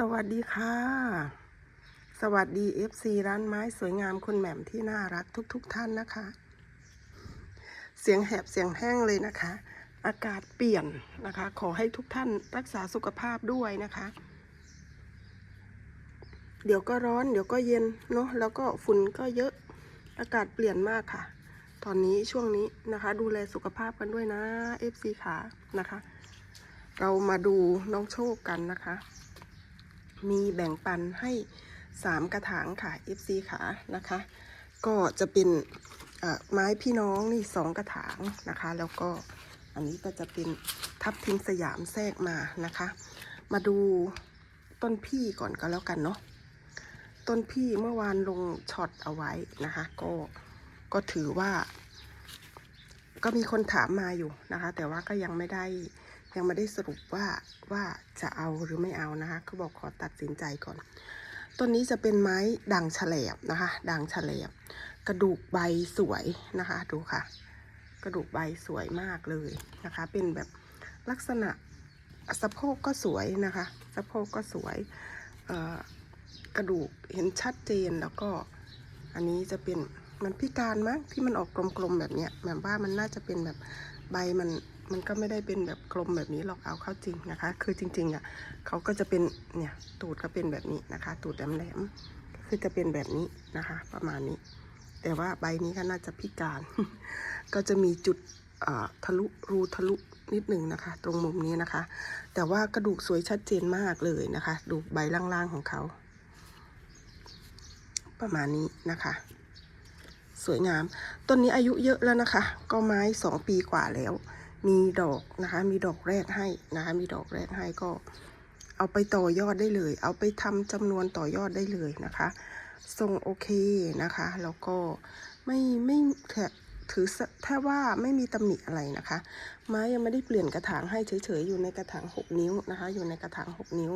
สวัสดีค่ะ สวัสดี FC ร้านไม้สวยงามคุณแหม่มที่น่ารักทุกๆทท่านนะคะ เสียงแหบเสียงแห้งเลยนะคะ อากาศเปลี่ยนนะคะ ขอให้ทุกท่านรักษาสุขภาพด้วยนะคะ เดี๋ยวก็ร้อน เดี๋ยวก็เย็นเนาะแล้วก็ฝุ่นก็เยอะอากาศเปลี่ยนมากค่ะ ตอนนี้ช่วงนี้นะคะ ดูแลสุขภาพกันด้วยนะ FC ขานะคะ เรามาดูน้องโชคกันนะคะ มีแบ่งปันให้สามกระถางค่ะ FC ขานะคะ ก็จะเป็นไม้พี่น้องนี่สองกระถางนะคะ แล้วก็อันนี้ก็จะเป็นทับทิมสยามแทรกมานะคะ มาดูต้นพี่ก่อนก็แล้วกันเนาะต้นพี่เมื่อวานลงช็อตเอาไว้นะคะ ก็ก็ถือว่า ก็มีคนถามมาอยู่นะคะ แต่ว่าก็ยังไม่ได้ ยังไม่ได้สรุปว่าว่าจะเอาหรือไม่เอานะคะเขาบอกขอตัดสินใจก่อนต้นนี้จะเป็นไม้ด่างแฉลบนะคะด่างแฉลบกระดูกใบสวยนะคะดูค่ะ กระดูกใบสวยมากเลยนะคะ เป็นแบบลักษณะสะโพกก็สวยนะคะ สะโพกก็สวยกระดูกเห็นชัดเจนแล้วก็อันนี้จะเป็นมันพิการมั้งที่มันออกกลมๆแบบเนี้ยแบบว่ามันน่าจะเป็นแบบใบมัน มันก็ไม่ได้เป็นแบบกลมแบบนี้หรอกเอาเข้าจริงนะคะ คือจริงๆอะเขาก็จะเป็นเนี่ยตูดก็เป็นแบบนี้นะคะ ตูดแหลมๆก็คือจะเป็นแบบนี้นะคะ ประมาณนี้ แต่ว่าใบนี้ก็น่าจะพิการ ก็จะมีจุดทะลุรูทะลุนิดหนึ่งนะคะ ตรงมุมนี้นะคะ แต่ว่ากระดูกสวยชัดเจนมากเลยนะคะ ดูใบล่างๆของเขา ประมาณนี้นะคะ สวยงามต้นนี้อายุเยอะแล้วนะคะ ก็ไม้สองปีกว่าแล้ว มีดอกนะคะ มีดอกแรกให้นะคะ มีดอกแรกให้ก็ เอาไปต่อยอดได้เลย เอาไปทำจำนวนต่อยอดได้เลยนะคะทรงโอเคนะคะ แล้วก็ไม่ไม่แค่ถือสแทบว่าไม่มีตำหนิอะไรนะคะ ไม้ยังไม่ได้เปลี่ยนกระถางให้เฉยๆอยู่ในกระถาง 6 นิ้วนะคะ อยู่ในกระถาง 6 นิ้ว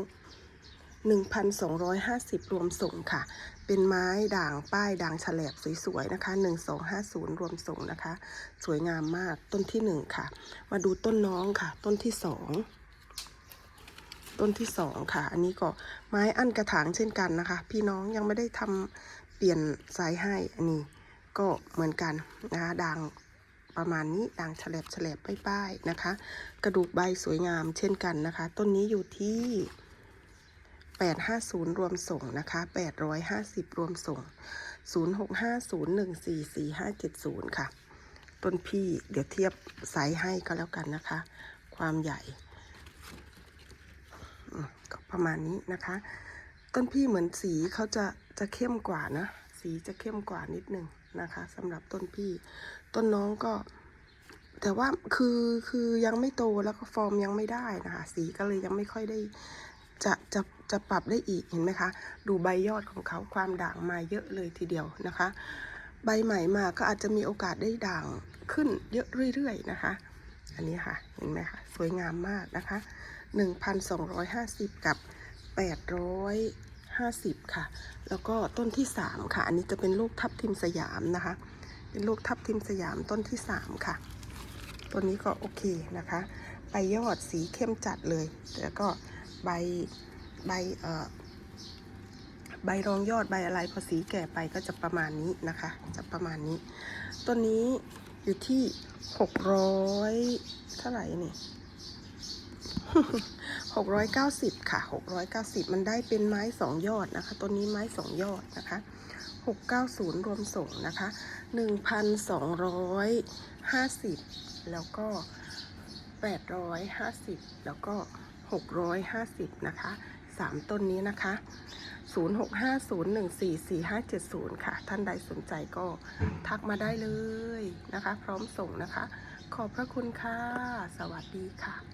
1,250 รวมส่งค่ะ เป็นไม้ด่างป้ายด่างฉลบสวยๆนะคะ 1250 รวมส่งนะคะ สวยงามมากต้นที่ 1 ค่ะ มาดูต้นน้องค่ะ ต้นที่ 2 ต้นที่ 2 ค่ะ อันนี้ก็ไม้อั้นกระถางเช่นกันนะคะ พี่น้องยังไม่ได้ทำเปลี่ยนไซส์ให้อันนี้ก็เหมือนกันนะคะด่างประมาณนี้ด่างฉลบฉลบป้ายๆนะคะ กระดูกใบสวยงามเช่นกันนะคะ ต้นนี้อยู่ที่ 850 รวมส่งนะคะ 850 รวมส่ง 0650144570 ค่ะ ต้นพี่เดี๋ยวเทียบไซส์ให้ก็แล้วกันนะคะ ความใหญ่ก็ประมาณนี้นะคะ ต้นพี่เหมือนสีเขาจะจะเข้มกว่านะ สีจะเข้มกว่านิดนึงนะคะสำหรับต้นพี่ ต้นน้องก็ แต่ว่าคือคือยังไม่โตแล้วก็ฟอร์มยังไม่ได้นะคะ สีก็เลยยังไม่ค่อยได้ จะจะจะปรับได้อีกเห็นไหมคะ ดูใบยอดของเขาความด่างมาเยอะเลยทีเดียวนะคะ ใบใหม่มาก็อาจจะมีโอกาสได้ด่างขึ้นเยอะเรื่อยๆนะคะ อันนี้ค่ะเห็นไหมคะสวยงามมากนะคะ 1,250 กับ 850 ค่ะ แล้วก็ต้นที่ 3 ค่ะ อันนี้จะเป็นลูกทับทิมสยามนะคะ เป็นลูกทับทิมสยามต้นที่ 3 ค่ะต้นนี้ก็โอเคนะคะ ใบยอดสีเข้มจัดเลยแล้วก็ ใบใบเอ่อใบรองยอดใบอะไรพอสีแก่ไปก็จะประมาณนี้นะคะ จะประมาณนี้ ต้นนี้อยู่ที่หกร้อยเท่าไหร่นี่หกร้อยเก้าสิบค่ะหกร้อยเก้าสิบมันได้เป็นไม้สองยอดนะคะต้นนี้ไม้สองยอดนะคะหกเก้าศูนย์รวมส่งนะคะหนึ่งพันสองร้อยห้าสิบแล้วก็แปดร้อยห้าสิบแล้วก็ หกร้อยห้าสิบนะคะสามต้นนี้นะคะ 0650144570 ค่ะ ท่านใดสนใจก็ทักมาได้เลยนะคะ พร้อมส่งนะคะ ขอบพระคุณค่ะ สวัสดีค่ะ